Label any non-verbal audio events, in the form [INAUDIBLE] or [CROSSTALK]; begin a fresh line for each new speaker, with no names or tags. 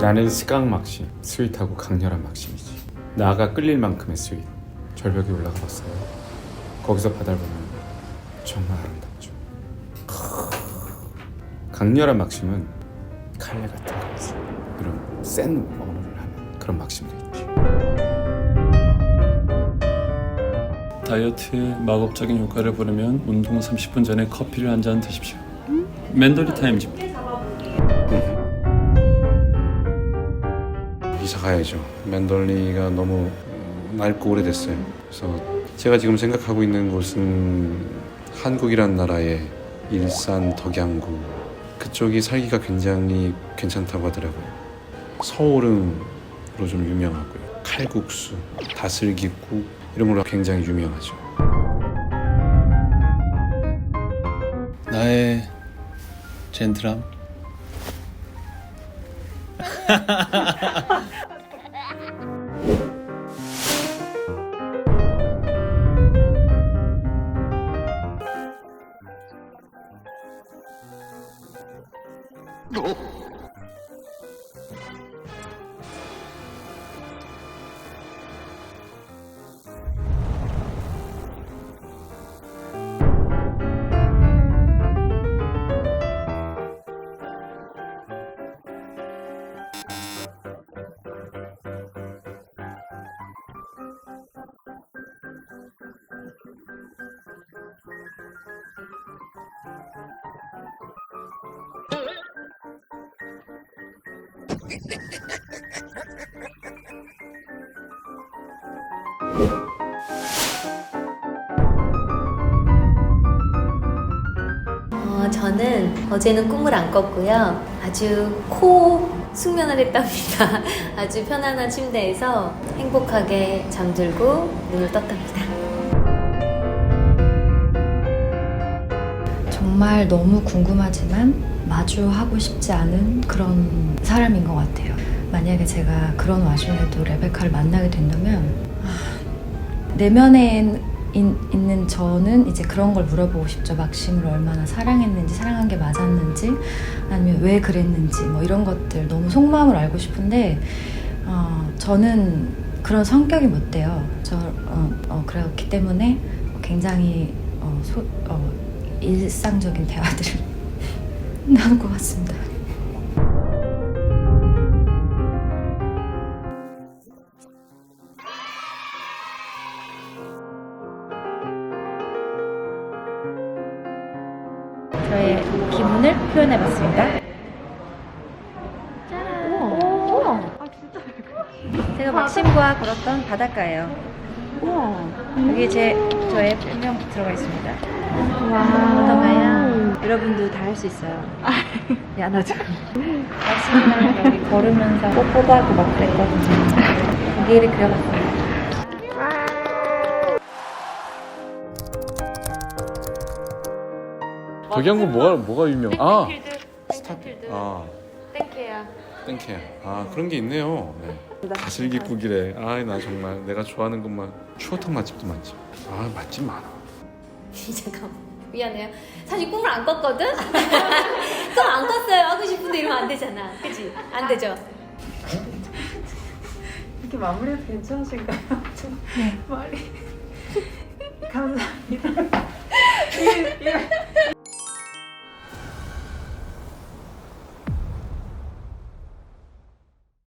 나는 스강 막심, 스윗하고 강렬한 막심이지. 나가 끌릴 만큼의 스윗. 절벽에 올라가 봤어요. 거기서 바다를 보면 정말 아름답죠. 강렬한 막심은 칼레 같은 감성, 이런 센 언어를 하는 그런 막심도
다이어트에 마법적인 효과를 보려면 운동 30분 전에 커피를 한 잔 드십시오. 맨더리 타임즈입니다.
이사 가야죠. 맨덜리가 너무 어, 낡고 오래됐어요. 그래서 제가 지금 생각하고 있는 곳은 한국이란 나라의 일산 덕양구 그쪽이 살기가 굉장히 괜찮다고 하더라고요. 서울음으로 좀 유명하고요. 칼국수, 다슬기국 이런 걸로 굉장히 유명하죠.
나의 젠틀함. [LAUGHS]
저는 어제는 꿈을 안 꿨고요. 아주 코 숙면을 했답니다. [LAUGHS] 아주 편안한 침대에서 행복하게 잠들고 눈을 떴답니다.
정말 너무 궁금하지만 마주하고 싶지 않은 그런 사람인 것 같아요. 만약에 제가 그런 와중에도 레베카를 만나게 된다면 아, 내면에 인- 있는 저는 이제 그런 걸 물어보고 싶죠. 막심을 얼마나 사랑했는지, 사랑한 게 맞았는지, 아니면 왜 그랬는지, 뭐 이런 것들 너무 속마음을 알고 싶은데 어, 저는 그런 성격이 못 돼요. 저 어, 어, 그렇기 때문에 굉장히 어, 소, 어, 일상적인 대화들을 나눌 것 같습니다. 저의 기분을 표현해봤습니다. 제가 막심과 걸었던 바닷가예요. 여기 제 저의 별명 들어가 있습니다. 어떤가요? 여러분도 다 할 수 있어요. 야 나도. 막심이랑 여기 걸으면서 뽀뽀도 하고 막 그랬거든요. 거기를 그려봤어요.
덕양구 뭐가 뭐가 유명? 아,
스타필드.
아.
땡큐야.
땡케. 아 그런 게 있네요. 네. 다슬기국이래. 아 나 정말 내가 좋아하는 것만 추어탕 맛집도 많지. 아 맛집 많아. [LAUGHS]
잠깐 미안해요. 사실 꿈을 안 꿨거든. [LAUGHS] 꿈 안 꿨어요. 하고 싶은데 이러면 안 되잖아. 그치? 안 되죠. [LAUGHS]
이렇게 마무리해도 괜찮으신가요? 좀 말이 감사